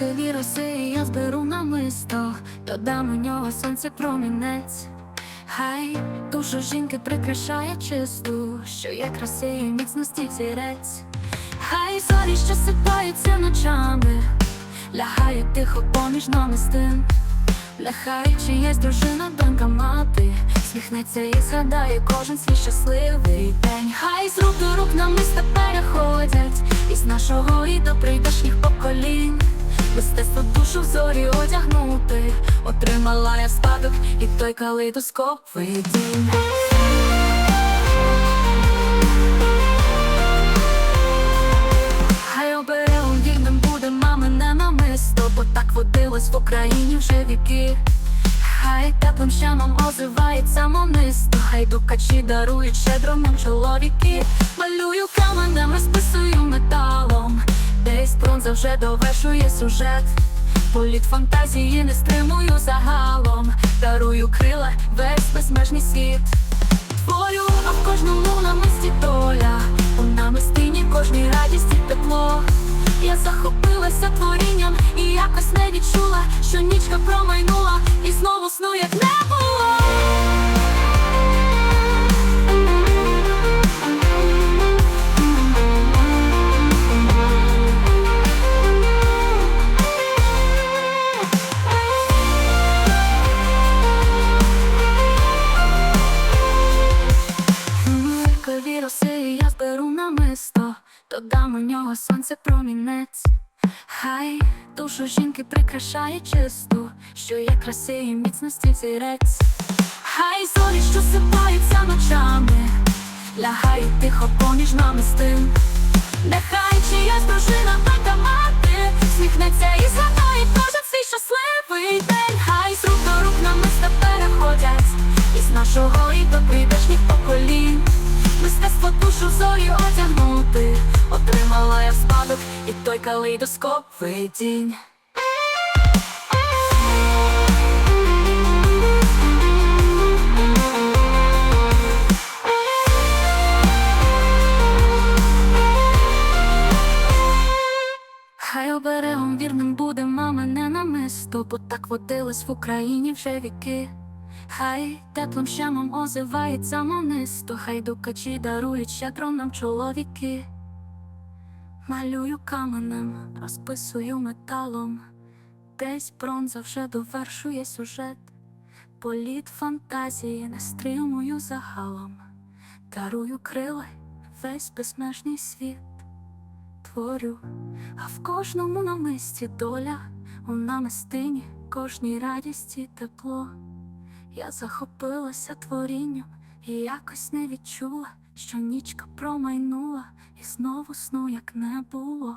Миркові роси я зберу намисто, додам у нього сонце промінець. Хай душу жінки прикрашає чисту, що є красиві міцності зірець. Хай зорі, що сипаються ночами, лягають тихо поміж намистин. Нехай чиясь дружина, донька мати, сміхнеться і згадає кожен свій щасливий день. Хай з рук до рук намиста переходять, із нашого і до прийдешніх поколінь. Зорі одягнути, отримала я спадок і той калейдоскоп видінь. Хай оберегом вільним буде мамине намисто, бо так водилось в Україні вже віки. Хай теплим щамом озивається монисто, хай дукачі дарують щедро нам чоловіки. Малюю каменем, розписую металом, десь бронза вже довершує сюжет. Політ фантазії не стримую загалом, дарую крила весь безмежний світ. Творю, а в кожному намисті доля, у намистині кожній радісті тепло. Я захопилася творінням і якось не відчула, що нічка промайнула, і знову сну як намисто, додам у нього сонце промінець. Хай душу жінки прикрашає чисту, що є краси і міцності зірець. Хай зорі, що сипаються ночами, лягають тихо поміж намистин. Нехай чиясь дружина та мати, сміхнеться і згадає кожен свій щасливий день. Хай з рук до рук намиста переходять, із нашого і до прийдешніх калейдоскоп видінь. Хай оберегом вірним буде мамине намисто, бо так водилось в Україні вже віки. Хай теплим щамом озивається монисто, хай дукачі дарують щедро нам чоловіки. Малюю каменем, розписую металом, десь бронза вже довершує сюжет. Політ фантазії не стримую загалом, дарую крила весь безмежний світ. Творю, а в кожному намисті доля, у намистині кожній радісті тепло. Я захопилася творінням і якось не відчула, що нічка промайнула, і знову сну як не було.